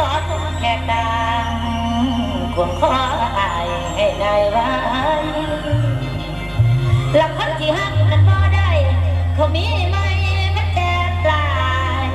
ขอแค่ดังควงคออายให้ได้ไว้หลักคนที่หักมันบ่ได้ เขามีไหมมันย่ปลาย